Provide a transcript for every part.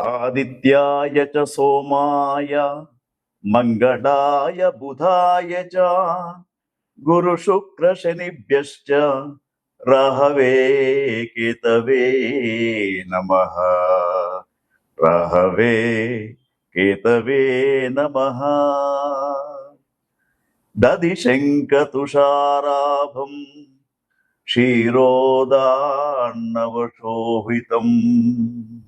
आदित्याय च सोमाय मङ्गलाय बुधाय च गुरुशुक्रशनिभ्यश्च रहवे केतवे नमः। रहवे केतवे नमः। दधिशङ्कतुषाराभम्, क्षीरोदान्नवशोभितम्।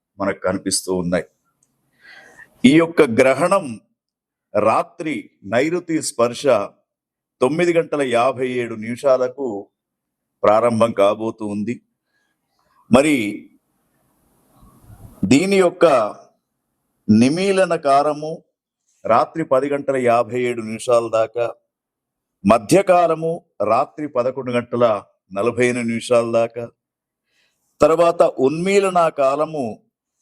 మనకు కనిపిస్తూ ఉన్నాయి. ఈ యొక్క గ్రహణం రాత్రి నైరుతి స్పర్శ తొమ్మిది గంటల యాభై ఏడు నిమిషాలకు ప్రారంభం కాబోతూ ఉంది. మరి దీని యొక్క నిమీలన కారము రాత్రి పది గంటల యాభై ఏడు నిమిషాల దాకా మధ్యకాలము రాత్రి పదకొండు గంటల నలభై ఎనిమిది నిమిషాల దాకా తర్వాత ఉన్మీలన కాలము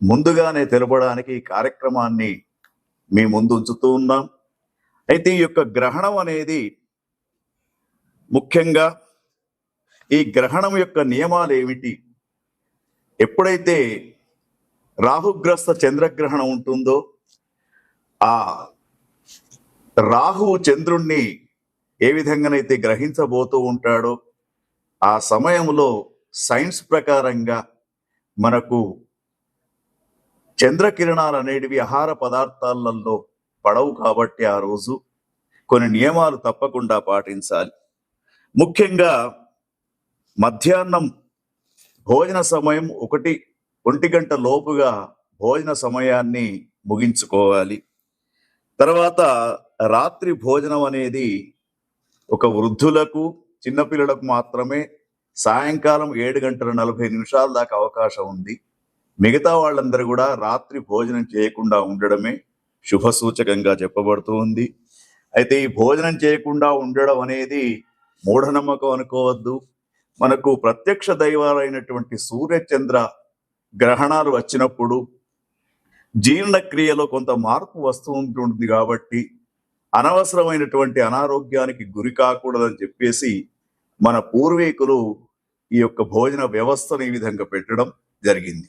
ముందుగానే తెలపడానికి ఈ కార్యక్రమాన్ని మీ ముందు ఉంచుతూ ఉన్నాం. అయితే ఈ యొక్క గ్రహణం అనేది ముఖ్యంగా ఈ గ్రహణం యొక్క నియమాలు ఏమిటి? ఎప్పుడైతే రాహుగ్రస్త చంద్రగ్రహణం ఉంటుందో ఆ రాహు చంద్రుణ్ణి ఏ విధంగానైతే గ్రహించబోతూ ఉంటాడో ఆ సమయంలో సైన్స్ ప్రకారంగా మనకు చంద్రకిరణాలు అనేటివి ఆహార పదార్థాలలో పడవు కాబట్టి ఆ రోజు కొన్ని నియమాలు తప్పకుండా పాటించాలి. ముఖ్యంగా మధ్యాహ్నం భోజన సమయం ఒకటి ఒంటి గంట లోపుగా భోజన సమయాన్ని ముగించుకోవాలి. తర్వాత రాత్రి భోజనం అనేది ఒక వృద్ధులకు చిన్నపిల్లలకు మాత్రమే సాయంకాలం ఏడు గంటల నలభై నిమిషాల దాకా అవకాశం ఉంది. మిగతా వాళ్ళందరూ కూడా రాత్రి భోజనం చేయకుండా ఉండడమే శుభ సూచకంగా చెప్పబడుతూ ఉంది. అయితే ఈ భోజనం చేయకుండా ఉండడం అనేది మూఢనమ్మకం అనుకోవద్దు. మనకు ప్రత్యక్ష దైవాలైనటువంటి సూర్యచంద్ర గ్రహణాలు వచ్చినప్పుడు జీర్ణక్రియలో కొంత మార్పు వస్తూ ఉంటుంది కాబట్టి అనవసరమైనటువంటి అనారోగ్యానికి గురి కాకూడదని చెప్పేసి మన పూర్వీకులు ఈ యొక్క భోజన వ్యవస్థను ఈ విధంగా పెట్టడం జరిగింది.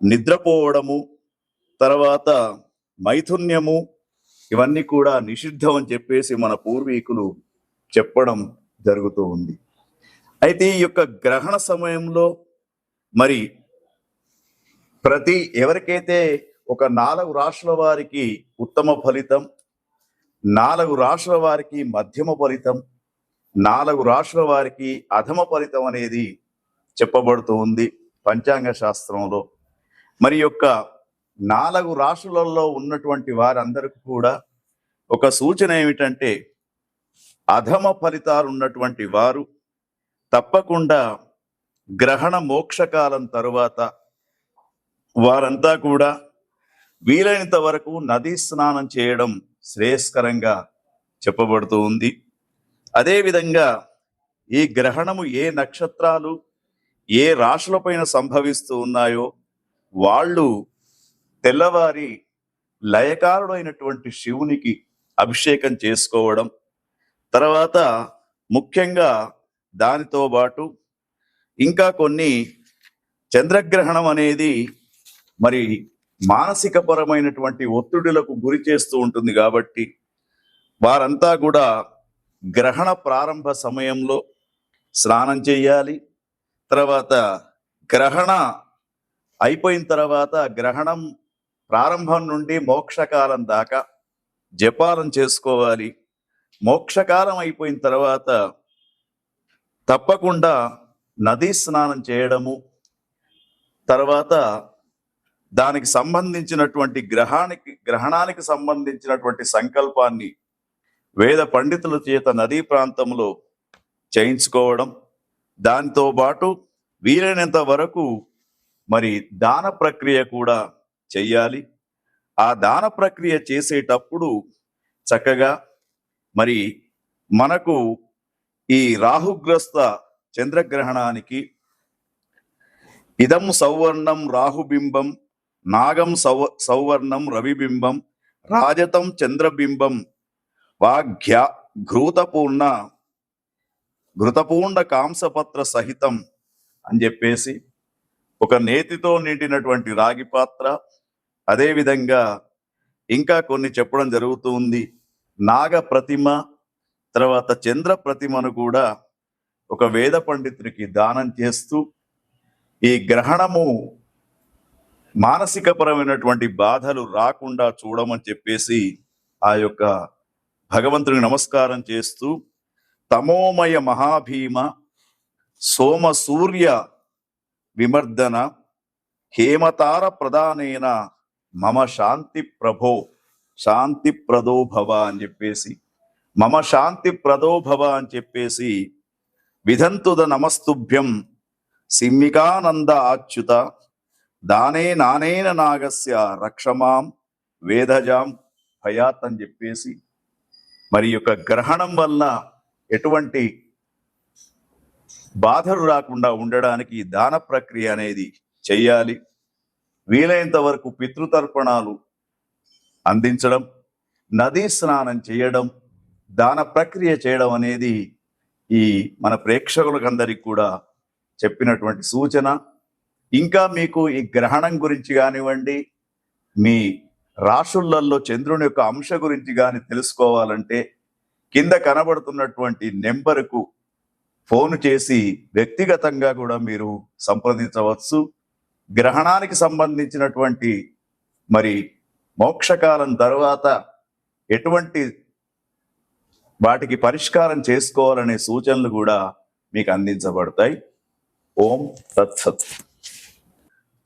నిద్రపోవడము తర్వాత మైథున్యము ఇవన్నీ కూడా నిషిద్ధం అని చెప్పేసి మన పూర్వీకులు చెప్పడం జరుగుతూ ఉంది. అయితే ఈ యొక్క గ్రహణ సమయంలో మరి ప్రతి ఎవరికైతే ఒక నాలుగు రాష్ట్రాల వారికి ఉత్తమ ఫలితం నాలుగు రాష్ట్రాల వారికి మధ్యమ ఫలితం నాలుగు రాష్ట్రాల వారికి అధమ ఫలితం అనేది చెప్పబడుతూ ఉంది పంచాంగ శాస్త్రంలో. మరి యొక్క నాలుగు రాష్ట్రాలలో ఉన్నటువంటి వారందరికీ కూడా ఒక సూచన ఏమిటంటే అధమ ఫలితాలు ఉన్నటువంటి వారు తప్పకుండా గ్రహణ మోక్షకాలం తరువాత వారంతా కూడా వీలైనంత వరకు నదీ స్నానం చేయడం శ్రేయస్కరంగా చెప్పబడుతూ ఉంది. అదేవిధంగా ఈ గ్రహణము ఏ నక్షత్రాలు ఏ రాశులపైన సంభవిస్తూ ఉన్నాయో వాళ్ళు తెల్లవారి లయకారుడైనటువంటి శివునికి అభిషేకం చేసుకోవడం తర్వాత ముఖ్యంగా దానితో పాటు ఇంకా కొన్ని చంద్రగ్రహణం అనేది మరి మానసిక పరమైనటువంటి ఒత్తిడులకు గురి చేస్తూ ఉంటుంది కాబట్టి వారంతా కూడా గ్రహణ ప్రారంభ సమయంలో స్నానం చేయాలి తర్వాత గ్రహణ అయిపోయిన తర్వాత గ్రహణం ప్రారంభం నుండి మోక్షకాలం దాకా జపాలను చేసుకోవాలి. మోక్షకాలం అయిపోయిన తర్వాత తప్పకుండా నదీ స్నానం చేయడము తర్వాత దానికి సంబంధించినటువంటి గ్రహానికి గ్రహణానికి సంబంధించినటువంటి సంకల్పాన్ని వేద పండితుల చేత నదీ ప్రాంతంలో చేయించుకోవడం దానితో పాటు వీలైనంత వరకు మరి దాన ప్రక్రియ కూడా చెయ్యాలి. ఆ దాన ప్రక్రియ చేసేటప్పుడు చక్కగా మరి మనకు ఈ రాహుగ్రస్త చంద్రగ్రహణానికి ఇదం సౌవర్ణం రాహుబింబం నాగం సౌ సౌవర్ణం రవిబింబం రాజతం చంద్రబింబం వాఘ్య ఘృతపూర్ణ ఘృతపూర్ణ కాంసపత్ర సహితం అని చెప్పేసి ఒక నేతితో నిండినటువంటి రాగి పాత్ర అదేవిధంగా ఇంకా కొన్ని చెప్పడం జరుగుతూ ఉంది. నాగ ప్రతిమ తర్వాత చంద్ర ప్రతిమను కూడా ఒక వేద పండితుడికి దానం చేస్తూ ఈ గ్రహణము మానసికపరమైనటువంటి బాధలు రాకుండా చూడమని చెప్పేసి ఆ యొక్క భగవంతునికి నమస్కారం చేస్తూ తమోమయ మహాభీమ సోమ సూర్య విమర్దన హేమతార ప్రధానైన మమ శాంతి ప్రభో శాంతి ప్రదోభవ అని చెప్పేసి మమ శాంతి ప్రదోభవ అని చెప్పేసి విధంతుద నమస్తుభ్యం సిమ్మికానంద ఆచ్యుత దానే నానేన నాగస్య రక్షమాం వేదజాం భయాత్ అని చెప్పేసి మరి యొక్క గ్రహణం వల్ల ఎటువంటి బాధలు రాకుండా ఉండడానికి దాన ప్రక్రియ అనేది చెయ్యాలి. వీలైనంత వరకు పితృతర్పణాలు అందించడం నదీ స్నానం చేయడం దాన ప్రక్రియ చేయడం అనేది ఈ మన ప్రేక్షకులకందరికీ కూడా చెప్పినటువంటి సూచన. ఇంకా మీకు ఈ గ్రహణం గురించి కానివ్వండి మీ రాశులల్లో చంద్రుని యొక్క అంశ గురించి కానీ తెలుసుకోవాలంటే కింద కనబడుతున్నటువంటి నెంబరుకు ఫోన్ చేసి వ్యక్తిగతంగా కూడా మీరు సంప్రదించవచ్చు. గ్రహణానికి సంబంధించినటువంటి మరి మోక్షకాలం తర్వాత ఎటువంటి వాటికి పరిష్కారం చేసుకోవాలనే సూచనలు కూడా మీకు అందించబడతాయి. ఓం తత్సత్.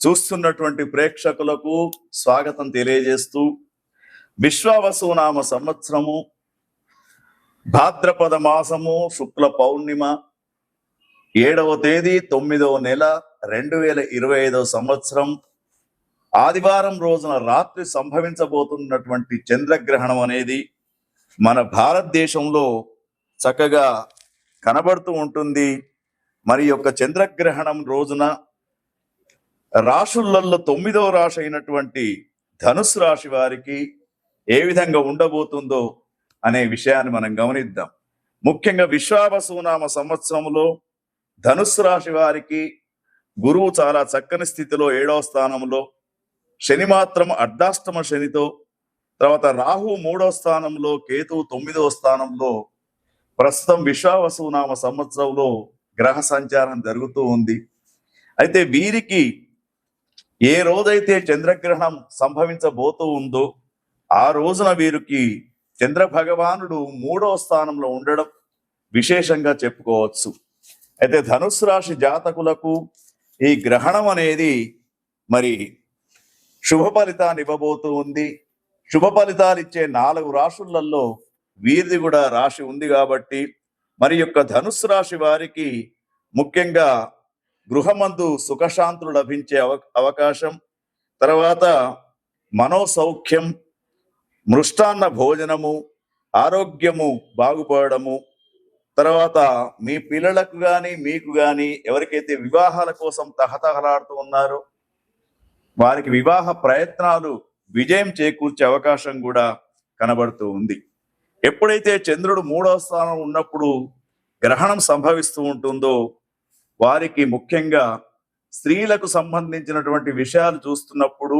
చూస్తున్నటువంటి ప్రేక్షకులకు స్వాగతం తెలియజేస్తూ విశ్వావసునామ సంవత్సరము భాద్రపద మాసము శుక్ల పౌర్ణిమ ఏడవ తేదీ తొమ్మిదవ నెల రెండు వేల ఇరవై ఐదవ సంవత్సరం. ఆదివారం రోజున రాత్రి సంభవించబోతున్నటువంటి చంద్రగ్రహణం అనేది మన భారతదేశంలో చక్కగా కనబడుతూ ఉంటుంది. మరి యొక్క చంద్రగ్రహణం రోజున రాశులలో తొమ్మిదవ రాశి అయినటువంటి ధనుసు రాశి వారికి ఏ విధంగా ఉండబోతుందో అనే విషయాన్ని మనం గమనిద్దాం. ముఖ్యంగా విశ్వావసునామ సంవత్సరంలో ధనుస్సు రాశి వారికి గురువు చాలా చక్కని స్థితిలో ఏడవ స్థానంలో శని మాత్రం అర్ధాష్టమ శనితో తర్వాత రాహు మూడవ స్థానంలో కేతు తొమ్మిదవ స్థానంలో ప్రస్తుతం విశ్వావసునామ సంవత్సరంలో గ్రహ సంచారం జరుగుతూ ఉంది. అయితే వీరికి ఏ రోజైతే చంద్రగ్రహణం సంభవించబోతూ ఉందో ఆ రోజున వీరికి చంద్ర భగవానుడు మూడవ స్థానంలో ఉండడం విశేషంగా చెప్పుకోవచ్చు. అయితే ధనుసు రాశి జాతకులకు ఈ గ్రహణం అనేది మరి శుభ ఫలితాన్ని ఇవ్వబోతూ ఉంది. శుభ ఫలితాలు ఇచ్చే నాలుగు రాశులలో వీరిది కూడా రాశి ఉంది కాబట్టి మరి యొక్క ధనుసు రాశి వారికి ముఖ్యంగా గృహమందు సుఖశాంతులు లభించే అవ అవకాశం. తర్వాత మనోసౌఖ్యం మృష్టాన్న భోజనము ఆరోగ్యము బాగుపడము తర్వాత మీ పిల్లలకు కానీ మీకు కానీ ఎవరికైతే వివాహాల కోసం తహతహలాడుతూ ఉన్నారో వారికి వివాహ ప్రయత్నాలు విజయం చేకూర్చే అవకాశం కూడా కనబడుతూ ఉంది. ఎప్పుడైతే చంద్రుడు మూడవ స్థానం ఉన్నప్పుడు గ్రహణం సంభవిస్తూ ఉంటుందో వారికి ముఖ్యంగా స్త్రీలకు సంబంధించినటువంటి విషయాలు చూస్తున్నప్పుడు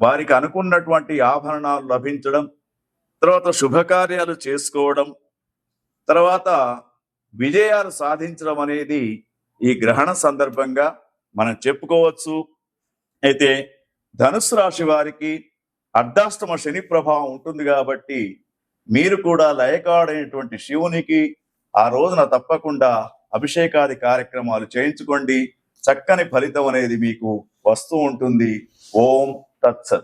వారికి అనుకున్నటువంటి ఆభరణాలు లభించడం తర్వాత శుభకార్యాలు చేసుకోవడం తర్వాత విజయాలు సాధించడం అనేది ఈ గ్రహణ సందర్భంగా మనం చెప్పుకోవచ్చు. అయితే ధనుసు రాశి వారికి అర్ధాష్టమ శని ప్రభావం ఉంటుంది కాబట్టి మీరు కూడా లయకాడైనటువంటి శివునికి ఆ రోజున తప్పకుండా అభిషేకాది కార్యక్రమాలు చేయించుకోండి. చక్కని ఫలితం అనేది మీకు వస్తూ ఉంటుంది. ఓం తత్సత్.